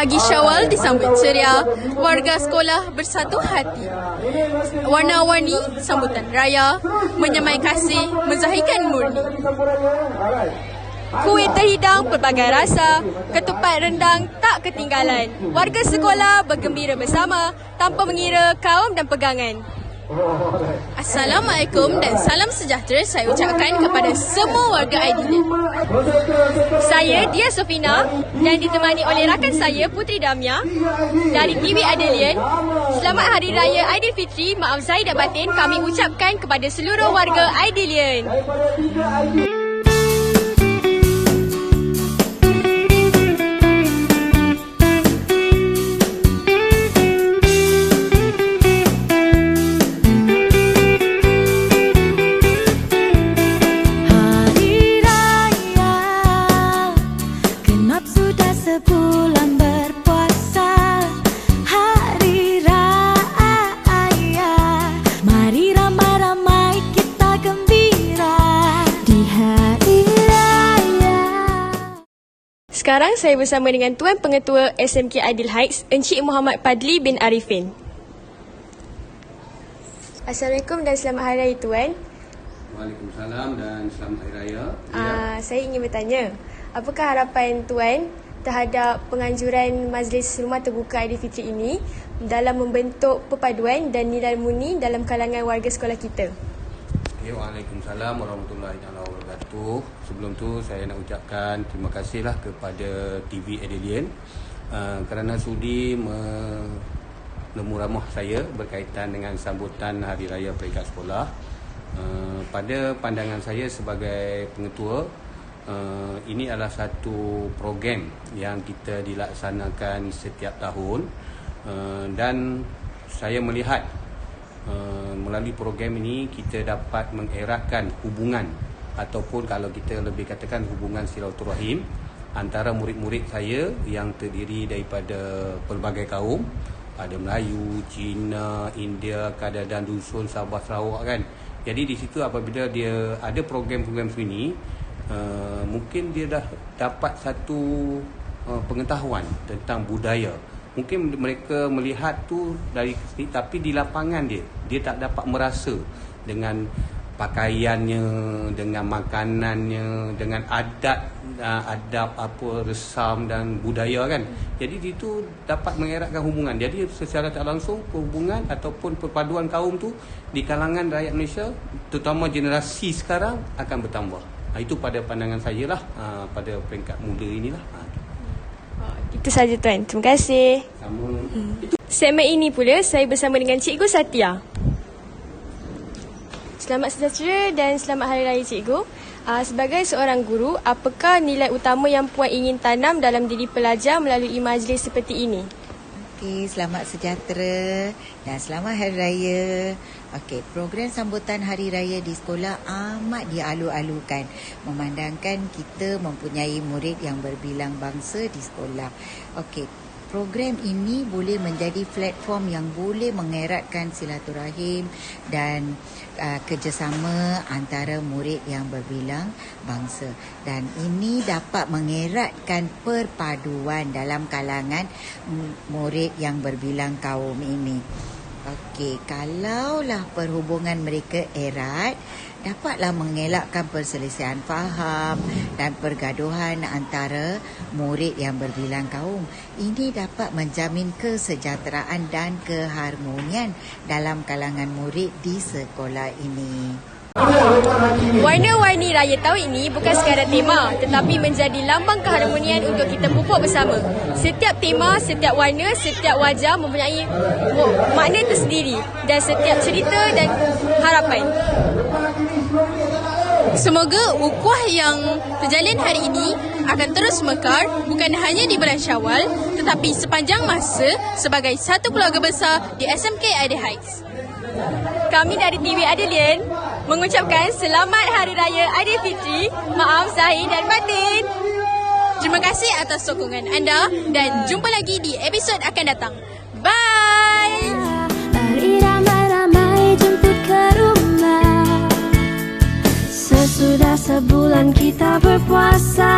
Pagi Syawal disambut ceria, warga sekolah bersatu hati. Warna-warni sambutan raya, menyamai kasih, menzahirkan murni. Kuih terhidang pelbagai rasa, ketupat rendang tak ketinggalan. Warga sekolah bergembira bersama tanpa mengira kaum dan pegangan. Assalamualaikum dan salam sejahtera saya ucapkan kepada semua warga Aidilin. Saya Dia Sofina dan ditemani oleh rakan saya Putri Damia dari TV Adelian. Selamat Hari Raya Aidilfitri, maaf zahir dan batin kami ucapkan kepada seluruh warga Aidilian. Sekarang saya bersama dengan Tuan Pengetua SMK Adil Heights, Encik Muhammad Padli bin Arifin. Assalamualaikum dan selamat hari raya Tuan. Waalaikumsalam dan selamat hari raya. Uh, saya ingin bertanya, apakah harapan Tuan terhadap penganjuran Majlis Rumah Terbuka Aidilfitri ini dalam membentuk perpaduan dan nilai murni dalam kalangan warga sekolah kita? Waalaikumsalam warahmatullahi wabarakatuh. Sebelum tu saya nak ucapkan terima kasihlah kepada TV Adelian uh, kerana sudi menemu ramah saya berkaitan dengan sambutan Hari Raya Peringkat Sekolah. Uh, pada pandangan saya sebagai pengetua uh, ini adalah satu program yang kita dilaksanakan setiap tahun uh, dan saya melihat uh, melalui program ini kita dapat mengeratkan hubungan ataupun kalau kita lebih katakan hubungan silaturahim antara murid-murid saya yang terdiri daripada pelbagai kaum ada Melayu, Cina, India, Kadadan, Dusun, Sabah, Sarawak kan. Jadi di situ apabila dia ada program-program sini uh, mungkin dia dah dapat satu uh, pengetahuan tentang budaya. Mungkin mereka melihat tu dari tapi di lapangan dia dia tak dapat merasa dengan pakaiannya, dengan makanannya, dengan adat uh, adab apa resam dan budaya kan. Jadi itu dapat mengeratkan hubungan. Jadi secara tak langsung hubungan ataupun perpaduan kaum tu di kalangan rakyat Malaysia terutama generasi sekarang akan bertambah. Ha, itu pada pandangan saya lah ha, pada peringkat muda inilah. Itu saja Tuan. Terima kasih. sama Segmen ini pula saya bersama dengan Cikgu Satya. Selamat sejahtera dan selamat hari raya Cikgu. Uh, sebagai seorang guru, apakah nilai utama yang Puan ingin tanam dalam diri pelajar melalui majlis seperti ini? Okey, selamat sejahtera dan selamat Hari Raya. Okey, program sambutan Hari Raya di sekolah amat dialu-alukan memandangkan kita mempunyai murid yang berbilang bangsa di sekolah. Okey, program ini boleh menjadi platform yang boleh mengeratkan silaturahim dan uh, kerjasama antara murid yang berbilang bangsa dan ini dapat mengeratkan perpaduan dalam kalangan murid yang berbilang kaum ini. Okey, kalaulah perhubungan mereka erat, dapatlah mengelakkan perselisihan faham dan pergaduhan antara murid yang berbilang kaum. Ini dapat menjamin kesejahteraan dan keharmonian dalam kalangan murid di sekolah ini. Warna-warni raya tahun ini bukan sekadar tema tetapi menjadi lambang keharmonian untuk kita pupuk bersama. Setiap tema, setiap warna, setiap wajah mempunyai makna tersendiri dan setiap cerita dan harapan. Semoga ukuah yang terjalin hari ini akan terus mekar bukan hanya di bulan Syawal tetapi sepanjang masa sebagai satu keluarga besar di SMK Adi Heights. Kami dari TV Adelian mengucapkan selamat Hari Raya Aidilfitri. Maaf zahir dan batin. Terima kasih atas sokongan anda dan jumpa lagi di episod akan datang. Bye! Ramai-ramai jemput ke rumah Sesudah sebulan kita berpuasa